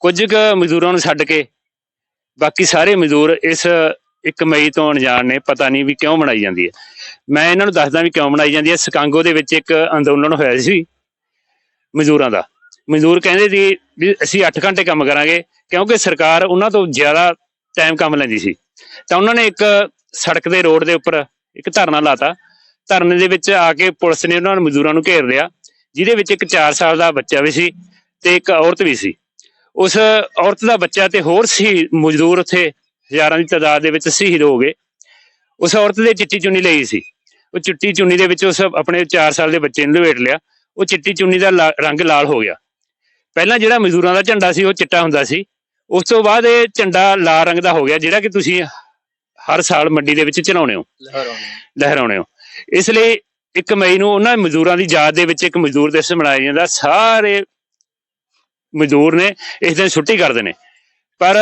ਕੁਝ ਕੁ ਮਜ਼ਦੂਰਾਂ ਨੂੰ ਛੱਡ ਕੇ ਬਾਕੀ ਸਾਰੇ ਮਜ਼ਦੂਰ ਇਸ 1 ਮਈ ਤੋਂ ਅਣਜਾਣ ਨੇ, ਪਤਾ ਨਹੀਂ ਵੀ ਕਿਉਂ ਬਣਾਈ ਜਾਂਦੀ ਹੈ। ਮੈਂ ਇਹਨਾਂ ਨੂੰ ਦੱਸਦਾ ਵੀ ਕਿਉਂ ਬਣਾਈ ਜਾਂਦੀ ਹੈ। ਸਕਾਂਗੋ ਦੇ ਵਿੱਚ ਇੱਕ ਅੰਦੋਲਨ ਹੋਇਆ ਸੀ ਮਜ਼ਦੂਰਾਂ ਦਾ। ਮਜ਼ਦੂਰ ਕਹਿੰਦੇ ਸੀ ਵੀ ਅਸੀਂ 8 ਘੰਟੇ ਕੰਮ ਕਰਾਂਗੇ ਕਿਉਂਕਿ ਸਰਕਾਰ ਉਹਨਾਂ ਤੋਂ ਜ਼ਿਆਦਾ ਟਾਈਮ ਕੰਮ ਲੈਂਦੀ ਸੀ। ਤਾਂ ਉਹਨਾਂ ਨੇ ਇੱਕ ਸੜਕ ਦੇ ਰੋਡ ਦੇ ਉੱਪਰ ਇੱਕ ਧਰਨਾ ਲਾਤਾ। ਧਰਨੇ ਦੇ ਵਿੱਚ ਆ ਕੇ ਪੁਲਿਸ ਨੇ ਉਹਨਾਂ ਨੂੰ ਮਜ਼ਦੂਰਾਂ ਨੂੰ ਘੇਰ ਲਿਆ, ਜਿਹਦੇ ਵਿੱਚ ਇੱਕ 4 ਸਾਲ ਦਾ ਬੱਚਾ ਵੀ ਸੀ ਤੇ ਇੱਕ ਔਰਤ ਵੀ ਸੀ। ਉਸ ਔਰਤ ਦਾ ਬੱਚਾ ਤੇ ਹੋਰ ਸੀ ਮਜ਼ਦੂਰ ਉੱਥੇ ਹਜ਼ਾਰਾਂ ਦੀ ਤਾਦਾਦ ਦੇ ਵਿੱਚ ਸ਼ਹੀਦ ਹੋ ਗਏ। ਉਸ ਔਰਤ ਦੇ ਚਿੱਟੀ ਚੁੰਨੀ ਲਈ ਸੀ। ਉਹ ਚਿੱਟੀ ਚੁੰਨੀ ਦੇ ਵਿੱਚ ਉਸ ਆਪਣੇ 4 ਸਾਲ ਦੇ ਬੱਚੇ ਨੂੰ ਲਪੇਟ ਲਿਆ। ਉਹ ਚਿੱਟੀ ਚੁੰਨੀ ਦਾ ਰੰਗ ਲਾਲ ਹੋ ਗਿਆ। ਪਹਿਲਾਂ ਜਿਹੜਾ ਮਜ਼ਦੂਰਾਂ ਦਾ ਝੰਡਾ ਸੀ, ਉਹ ਚਿੱਟਾ ਹੁੰਦਾ ਸੀ। ਉਸ ਤੋਂ ਬਾਅਦ ਇਹ ਝੰਡਾ ਲਾਲ ਰੰਗ ਦਾ ਹੋ ਗਿਆ, ਜਿਹੜਾ ਕਿ ਤੁਸੀਂ ਹਰ ਸਾਲ ਮੰਡੀ ਦੇ ਵਿੱਚ ਚਲਾਉਣੇ ਹੋ। ਲਹਿਰਾਉਣੇ ਹੋ। ਇਸ ਲਈ 1 ਮਈ ਨੂੰ ਉਹਨਾਂ ਮਜ਼ਦੂਰਾਂ ਦੀ ਯਾਦ ਦੇ ਵਿੱਚ ਇੱਕ ਮਜ਼ਦੂਰ ਦਿਵਸ ਮਨਾਇਆ ਜਾਂਦਾ। ਸਾਰੇ ਮਜ਼ਦੂਰ ਨੇ ਇਸ ਦਿਨ ਛੁੱਟੀ ਕਰਦੇ ਨੇ। ਪਰ